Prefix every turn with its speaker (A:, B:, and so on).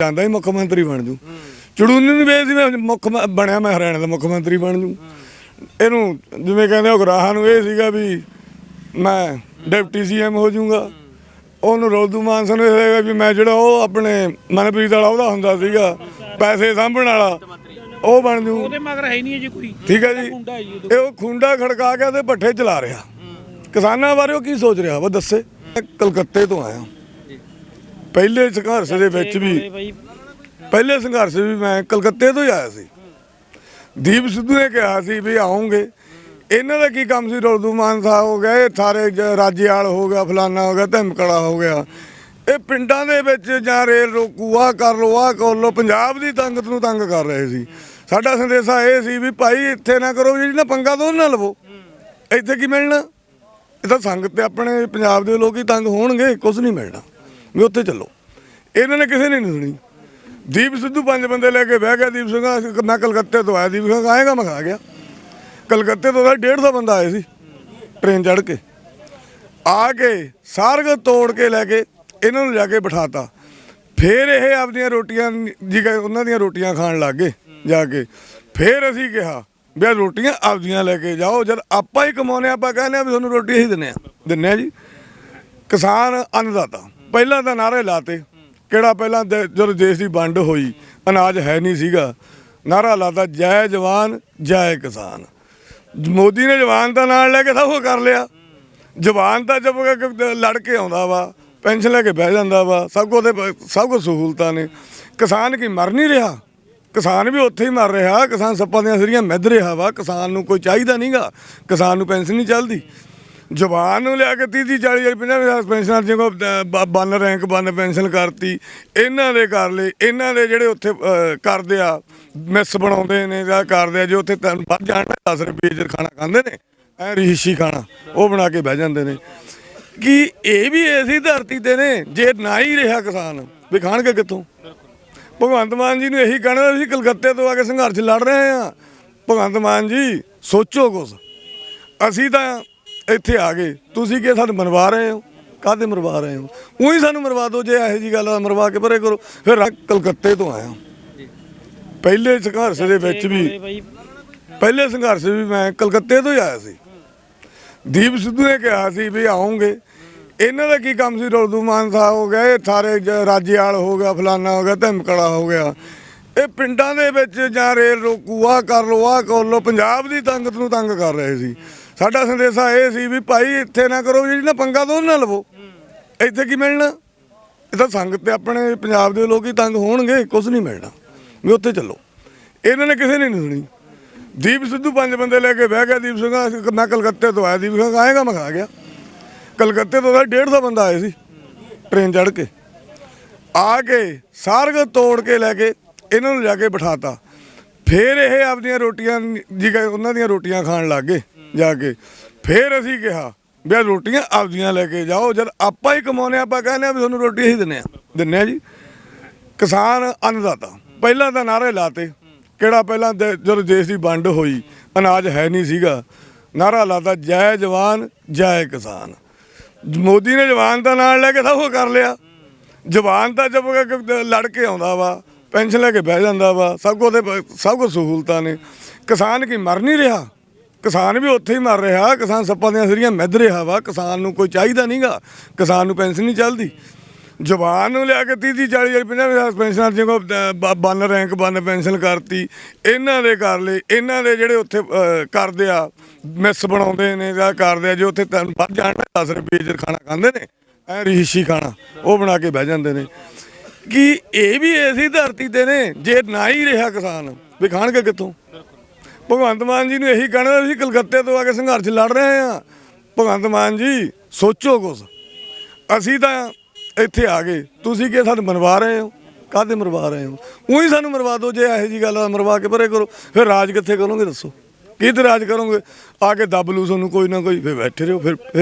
A: ਜਾਂਦਾ ਹੀ ਮੁੱਖ ਮੰਤਰੀ ਬਣ ਜੂ। ਚੜੂਨੀ ਨੂੰ ਵੇਚ ਮੈਂ ਮੁੱਖ ਮ- ਬਣਿਆ ਮੈਂ ਹਰਿਆਣਾ ਦਾ ਮੁੱਖ ਮੰਤਰੀ ਬਣ ਜੂ। ਇਹਨੂੰ ਜਿਵੇਂ ਕਹਿੰਦੇ ਉਹ ਗਰਾਹਾਂ ਨੂੰ ਇਹ ਸੀਗਾ ਵੀ ਮੈਂ ਡਿਪਟੀ ਸੀਐਮ ਹੋ ਜਾਊਗਾ ਉਹਨੂੰ ਰੋਦੂ ਮਾਨਸਨ ਨੂੰ ਇਹ ਸੀਗਾ ਵੀ ਮੈਂ ਜਿਹੜਾ ਉਹ ਆਪਣੇ ਮਨਪ੍ਰੀਤ ਵਾਲਾ ਉਹਦਾ ਹੁੰਦਾ ਸੀਗਾ ਪੈਸੇ ਸਾਂਭਣ ਵਾਲਾ ਉਹ ਬਣ ਜੂ।
B: ਉਹਦੇ ਮਗਰ ਹੈ ਨਹੀਂ ਜੀ ਕੋਈ।
A: ਠੀਕ ਹੈ ਜੀ।
B: ਗੁੰਡਾ ਹੈ ਜੀ
A: ਇਹ ਉਹ ਖੁੰਡਾ ਖੜਕਾ ਕੇ ਤੇ ਪੱਠੇ ਚਲਾ ਰਿਹਾ। ਕਿਸਾਨਾਂ ਬਾਰੇ ਉਹ ਕੀ ਸੋਚ ਰਿਹਾ ਵਾ ਦੱਸੇ? ਮੈਂ ਕਲਕੱਤੇ ਤੋਂ ਆਇਆ। ਪਹਿਲੇ ਸੰਘਰਸ਼ ਦੇ ਵਿੱਚ ਵੀ ਪਹਿਲੇ ਸੰਘਰਸ਼ ਵੀ ਮੈਂ ਕਲਕੱਤੇ ਤੋਂ ਹੀ ਆਇਆ ਸੀ। ਦੀਪ ਸਿੱਧੂ ਨੇ ਕਿਹਾ ਸੀ ਵੀ ਆਉਂਗੇ। ਇਹਨਾਂ ਦਾ ਕੀ ਕੰਮ ਸੀ? ਰੋਲਦੂ ਮਾਨ ਸਾਹਿਬ ਹੋ ਗਏ ਇਹ ਸਾਰੇ ਰਾਜੇਵਾਲ ਹੋ ਗਿਆ ਫਲਾਨਾ ਹੋ ਗਿਆ ਧਮਕੜਾ ਹੋ ਗਿਆ। ਇਹ ਪਿੰਡਾਂ ਦੇ ਵਿੱਚ ਜਾਂ ਰੇਲ ਰੋਕੂ ਆਹ ਕਰ ਲੋ ਆਹ ਕਰ ਲੋ ਪੰਜਾਬ ਦੀ ਤੰਗਤ ਨੂੰ ਤੰਗ ਕਰ ਰਹੇ ਸੀ। ਸਾਡਾ ਸੰਦੇਸ਼ਾ ਇਹ ਸੀ ਵੀ ਭਾਈ ਇੱਥੇ ਨਾ ਕਰੋ ਜਿਹੜੀ ਨਾ ਪੰਗਾ ਦੋ ਨਾ ਲਵੋ। ਇੱਥੇ ਕੀ ਮਿਲਣਾ? ਇਹ ਤਾਂ ਸੰਗਤ ਤੇ ਆਪਣੇ ਪੰਜਾਬ ਦੇ ਲੋਕ ਹੀ ਤੰਗ ਹੋਣਗੇ ਕੁਝ ਨਹੀਂ ਮਿਲਣਾ। ਵੀ ਉੱਥੇ ਚੱਲੋ। ਇਹਨਾਂ ਨੇ ਕਿਸੇ ਨੇ ਨਹੀਂ ਸੁਣੀ। ਦੀਪ ਸਿੱਧੂ ਪੰਜ ਬੰਦੇ ਲੈ ਕੇ ਬਹਿ ਗਿਆ। ਦੀਪ ਸਿੰਘ ਮੈਂ ਕਲਕੱਤੇ ਤੋਂ ਆਇਆ। ਦੀਪ ਸਿੰਘ ਆਏਗਾ ਮੈਂ ਖਾ ਗਿਆ। ਕਲਕੱਤੇ ਤੋਂ ਤਾਂ 150 ਬੰਦਾ ਆਏ ਸੀ, ਟ੍ਰੇਨ ਚੜ੍ਹ ਕੇ। ਆ ਕੇ ਸਾਰਗ ਤੋੜ ਕੇ ਲੈ ਕੇ ਇਹਨਾਂ ਨੂੰ ਜਾ ਕੇ ਬਿਠਾਤਾ। ਫਿਰ ਇਹ ਆਪਦੀਆਂ ਰੋਟੀਆਂ ਜੀ ਕਿ ਉਹਨਾਂ ਦੀਆਂ ਰੋਟੀਆਂ ਖਾਣ ਲੱਗ ਗਏ ਜਾ ਕੇ। ਫਿਰ ਅਸੀਂ ਕਿਹਾ ਵੀ ਆਹ ਰੋਟੀਆਂ ਆਪਦੀਆਂ ਲੈ ਕੇ ਜਾਓ। ਜਦ ਆਪਾਂ ਹੀ ਕਮਾਉਨੇ ਆਪਾਂ ਕਹਿੰਦੇ ਆ ਵੀ ਤੁਹਾਨੂੰ ਰੋਟੀ ਹੀ ਦਿੰਨੇ ਆ ਦਿੰਨੇ ਆ ਜੀ। ਕਿਸਾਨ ਅੰਨਦਾਤਾ। ਪਹਿਲਾਂ ਤਾਂ ਨਾਰੇ ਲਾਤੇ। ਕਿਹੜਾ ਪਹਿਲਾਂ ਦੇ- ਜਦੋਂ ਦੇਸ਼ ਦੀ ਵੰਡ ਹੋਈ, ਅਨਾਜ ਹੈ ਨਹੀਂ ਸੀਗਾ। ਨਾਰਾ ਲਾਤਾ, ਜੈ ਜਵਾਨ, ਜੈ ਕਿਸਾਨ। ਮੋਦੀ ਨੇ ਜਵਾਨ ਦਾ ਨਾਲ ਲੈ ਕੇ ਸਭ ਕੁਝ ਕਰ ਲਿਆ। ਜਵਾਨ ਤਾਂ ਜਬ ਕਿ ਲੜ ਕੇ ਆਉਂਦਾ ਵਾ, ਪੈਨਸ਼ਨ ਲੈ ਕੇ ਬਹਿ ਜਾਂਦਾ ਵਾ, ਸਭ ਕੁਝ ਉਹਦੇ ਪ- ਸਭ ਕੁਝ ਸਹੂਲਤਾਂ ਨੇ। ਕਿਸਾਨ ਕੀ ਮਰ ਨਹੀਂ ਰਿਹਾ? ਕਿਸਾਨ ਵੀ ਉੱਥੇ ਹੀ ਮਰ ਰਿਹਾ। ਕਿਸਾਨ ਸੱਪਾਂ ਦੀਆਂ ਸਰੀਆਂ ਮਿੱਧ ਰਿਹਾ ਵਾ। ਕਿਸਾਨ ਨੂੰ ਕੋਈ ਚਾਹੀਦਾ ਨਹੀਂਗਾ ਕਿਸਾਨ ਨੂੰ ਪੈਨਸ਼ਨ ਨਹੀਂ ਚੱਲਦੀ। ਜਵਾਨ ਨੂੰ ਲਿਆ ਕੇ 30 30 40 50 ਹਜ਼ਾਰ ਪੈਨਸ਼ਨਾਂ ਜਿਵੇਂ ਬੰਨ, ਰੈਂਕ ਬੰਨ ਪੈਨਸ਼ਨ ਕਰਤੀ। ਇਹਨਾਂ ਦੇ ਕਰ ਲਈ, ਇਹਨਾਂ ਦੇ ਜਿਹੜੇ ਉੱਥੇ ਕਰਦੇ ਆ, ਮਿਸ ਬਣਾਉਂਦੇ ਨੇ ਜਾਂ ਕਰਦੇ ਆ, ਜੇ ਉੱਥੇ ਤਨ ਵੱਧ ਜਾਣ 10 ਰੁਪਏ ਜਰ ਖਾਣਾ ਖਾਂਦੇ ਨੇ, ਐ ਰਿਸ਼ੀ ਖਾਣਾ, ਉਹ ਬਣਾ ਕੇ ਬਹਿ ਜਾਂਦੇ ਨੇ। ਕਿ ਇਹ ਵੀ ਐਸੀ ਧਰਤੀ ਤੇ ਨੇ, ਜੇ ਨਾ ਹੀ ਰਿਹਾ ਕਿਸਾਨ, ਵੀ ਖਾਣਗੇ ਕਿੱਥੋਂ? ਭਗਵੰਤ ਮਾਨ ਜੀ ਨੂੰ ਇਹੀ ਕਹਿਣਾ ਅਸੀਂ ਕਲਕੱਤੇ ਤੋਂ ਆ ਕੇ ਸੰਘਰਸ਼ ਲੜ ਰਹੇ ਆ। ਭਗਵੰਤ ਮਾਨ ਜੀ, ਸੋਚੋ ਕੁਛ। ਅਸੀਂ ਤਾਂ ਇੱਥੇ ਆ ਗਏ। ਤੁਸੀਂ ਕੀ ਸਾਨੂੰ ਮਰਵਾ ਰਹੇ ਹੋ। ਕਾਹਦੇ ਮਰਵਾ ਰਹੇ ਹੋ? ਉਹੀ ਸਾਨੂੰ ਮਰਵਾ ਦਿਓ, ਜੇ ਇਹੋ ਜੀ ਗੱਲ ਆ, ਮਰਵਾ ਕੇ ਪਰੇ ਕਰੋ। ਫਿਰ ਆ ਕਲਕੱਤੇ ਤੋਂ ਆਇਆ। ਪਹਿਲੇ ਸੰਘਰਸ਼ ਦੇ ਵਿੱਚ ਵੀ ਪਹਿਲੇ ਸੰਘਰਸ਼ ਵੀ ਮੈਂ ਕਲਕੱਤੇ ਤੋਂ ਹੀ ਆਇਆ ਸੀ। ਦੀਪ ਸਿੱਧੂ ਨੇ ਕਿਹਾ ਸੀ ਵੀ ਆਉਂਗੇ। ਇਹਨਾਂ ਦਾ ਕੀ ਕੰਮ ਸੀ? ਰੌਲਦੂ ਮਾਨ ਸਾਹਿਬ ਹੋ ਗਿਆ, ਇਹ ਸਾਰੇ ਜ- ਰਾਜੇਵਾਲ ਹੋ ਗਿਆ, ਫਲਾਨਾ ਹੋ ਗਿਆ, ਧਮਕੜਾ ਹੋ ਗਿਆ। ਇਹ ਪਿੰਡਾਂ ਦੇ ਵਿੱਚ ਜਾਂ ਰੇਲ ਰੋਕੂ, ਆਹ ਕਰ ਲੋ ਆਹ ਕਰ ਲੋ ਪੰਜਾਬ ਦੀ ਤੰਗਤ ਨੂੰ ਤੰਗ ਕਰ ਰਹੇ ਸੀ। ਸਾਡਾ ਸੰਦੇਸ਼ਾ ਇਹ ਸੀ ਵੀ ਭਾਈ ਇੱਥੇ ਨਾ ਕਰੋ ਜਿਹੜੀ ਨਾ ਪੰਗਾ ਦੋ ਨਾ ਲਵੋ। ਇੱਥੇ ਕੀ ਮਿਲਣਾ? ਇਹ ਤਾਂ ਸੰਗਤ ਤੇ ਆਪਣੇ ਪੰਜਾਬ ਦੇ ਲੋਕ ਹੀ ਤੰਗ ਹੋਣਗੇ ਕੁਝ ਨਹੀਂ ਮਿਲਣਾ। ਵੀ ਉੱਥੇ ਚੱਲੋ। ਇਹਨਾਂ ਨੇ ਕਿਸੇ ਨੇ ਨਹੀਂ ਸੁਣੀ। ਦੀਪ ਸਿੱਧੂ ਪੰਜ ਬੰਦੇ ਲੈ ਕੇ ਬਹਿ ਗਿਆ, ਦੀਪ ਸਿੰਘ ਮੈਂ ਕਲਕੱਤੇ ਤੋਂ ਆਇਆ, ਦੀਪ ਸਿੰਘ ਆਏਗਾ ਮੈਂ ਖਾ ਗਿਆ। ਕਲਕੱਤੇ ਤੋਂ ਤਾਂ 150 ਬੰਦਾ ਆਏ ਸੀ, ਟ੍ਰੇਨ ਚੜ੍ਹ ਕੇ। ਆ ਕੇ ਸਾਰਗ ਤੋੜ ਕੇ ਲੈ ਕੇ ਇਹਨਾਂ ਨੂੰ ਜਾ ਕੇ ਬਿਠਾਤਾ। ਫਿਰ ਇਹ ਆਪਦੀਆਂ ਰੋਟੀਆਂ, ਜੀ ਉਹਨਾਂ ਦੀਆਂ ਰੋਟੀਆਂ ਖਾਣ ਲੱਗ ਗਏ। ਜਾ ਕੇ। ਫਿਰ ਅਸੀਂ ਕਿਹਾ ਵੀ ਆਹ ਰੋਟੀਆਂ ਆਪਦੀਆਂ ਲੈ ਕੇ ਜਾਓ, ਜਦ ਆਪਾਂ ਹੀ ਕਮਾਉਨੇ ਆਪਾਂ ਕਹਿੰਦੇ ਆ ਵੀ ਤੁਹਾਨੂੰ ਰੋਟੀ ਅਸੀਂ ਦਿੰਨੇ ਆ ਦਿੰਨੇ ਆ ਜੀ। ਕਿਸਾਨ ਅੰਨਦਾਤਾ, ਪਹਿਲਾਂ ਤਾਂ ਨਾਰੇ ਲਾਤੇ, ਕਿਹੜਾ ਪਹਿਲਾਂ ਦੇ- ਜਦੋਂ ਦੇਸ਼ ਦੀ ਵੰਡ ਹੋਈ, ਅਨਾਜ ਹੈ ਨਹੀਂ ਸੀਗਾ। ਨਾਰਾ ਲਾਤਾ, ਜੈ ਜਵਾਨ, ਜੈ ਕਿਸਾਨ। ਮੋਦੀ ਨੇ ਜਵਾਨ ਦਾ ਨਾਲ ਲੈ ਕੇ ਸਭ ਕੁਝ ਕਰ ਲਿਆ। ਜਵਾਨ ਤਾਂ ਜਬ ਲੜ ਕੇ ਆਉਂਦਾ ਵਾ, ਪੈਨਸ਼ਨ ਲੈ ਕੇ ਬਹਿ ਜਾਂਦਾ ਵਾ, ਸਭ ਕੁਝ ਉਹਦੇ ਪ- ਸਭ ਕੁਝ ਸਹੂਲਤਾਂ ਨੇ। ਕਿਸਾਨ ਕੀ ਮਰ ਨਹੀਂ ਰਿਹਾ? ਕਿਸਾਨ ਵੀ ਉੱਥੇ ਹੀ ਮਰ ਰਿਹਾ, ਕਿਸਾਨ ਸੱਪਾਂ ਦੀਆਂ ਸਰੀਆਂ ਮਿੱਧ ਰਿਹਾ ਵਾ, ਕਿਸਾਨ ਨੂੰ ਕੋਈ ਚਾਹੀਦਾ ਨਹੀਂਗਾ ਕਿਸਾਨ ਨੂੰ ਪੈਨਸ਼ਨ ਨਹੀਂ ਚੱਲਦੀ। ਜਵਾਨ ਨੂੰ ਲਿਆ ਕੇ 30 30 40 50 ਹਜ਼ਾਰ ਪੈਨਸ਼ਨਾਂ ਜਿਵੇਂ ਬੰਨ, ਰੈਂਕ ਬੰਨ ਪੈਨਸ਼ਨ ਕਰਤੀ। ਇਹਨਾਂ ਦੇ ਕਰ ਲਈ, ਇਹਨਾਂ ਦੇ ਜਿਹੜੇ ਉੱਥੇ ਕਰਦੇ ਆ, ਮਿਸ ਬਣਾਉਂਦੇ ਨੇ ਜਾਂ ਕਰਦੇ ਆ, ਜੇ ਉੱਥੇ ਤਨ ਵੱਧ ਜਾਣ 10 ਰੁਪਏ ਜਰ ਖਾਣਾ ਖਾਂਦੇ ਨੇ, ਐ ਰਿਸ਼ੀ ਖਾਣਾ, ਉਹ ਬਣਾ ਕੇ ਬਹਿ ਜਾਂਦੇ ਨੇ। ਕਿ ਇਹ ਵੀ ਐਸੀ ਧਰਤੀ ਤੇ ਨੇ, ਜੇ ਨਾ ਹੀ ਰਿਹਾ ਕਿਸਾਨ, ਵੀ ਖਾਣਗੇ ਕਿੱਥੋਂ? ਭਗਵੰਤ ਮਾਨ ਜੀ ਨੂੰ ਇਹੀ ਕਹਿਣਾ ਅਸੀਂ ਕਲਕੱਤੇ ਤੋਂ ਆ ਕੇ ਸੰਘਰਸ਼ ਲੜ ਰਹੇ ਆ ਭਗਵੰਤ ਮਾਨ ਜੀ, ਸੋਚੋ ਕੁਛ। ਅਸੀਂ ਤਾਂ ਇੱਥੇ ਆ ਗਏ। ਤੁਸੀਂ ਕੀ ਸਾਨੂੰ ਮਰਵਾ ਰਹੇ ਹੋ? ਕਾਹਦੇ ਮਰਵਾ ਰਹੇ ਹੋ? ਉਹੀ ਸਾਨੂੰ ਮਰਵਾ ਦਿਓ, ਜੇ ਇਹੋ ਜੀ ਗੱਲ ਆ, ਮਰਵਾ ਕੇ ਪਰੇ ਕਰੋ। ਫਿਰ ਰਾਜ ਕਿੱਥੇ ਕਰੋਗੇ ਦੱਸੋ? ਕਿੱਥੇ ਰਾਜ ਕਰੋਗੇ? ਆ ਕੇ ਦੱਬ ਲੂ ਤੁਹਾਨੂੰ ਕੋਈ ਨਾ ਕੋਈ। ਫਿਰ ਬੈਠੇ ਰਹੋ ਫਿਰ ਫਿਰ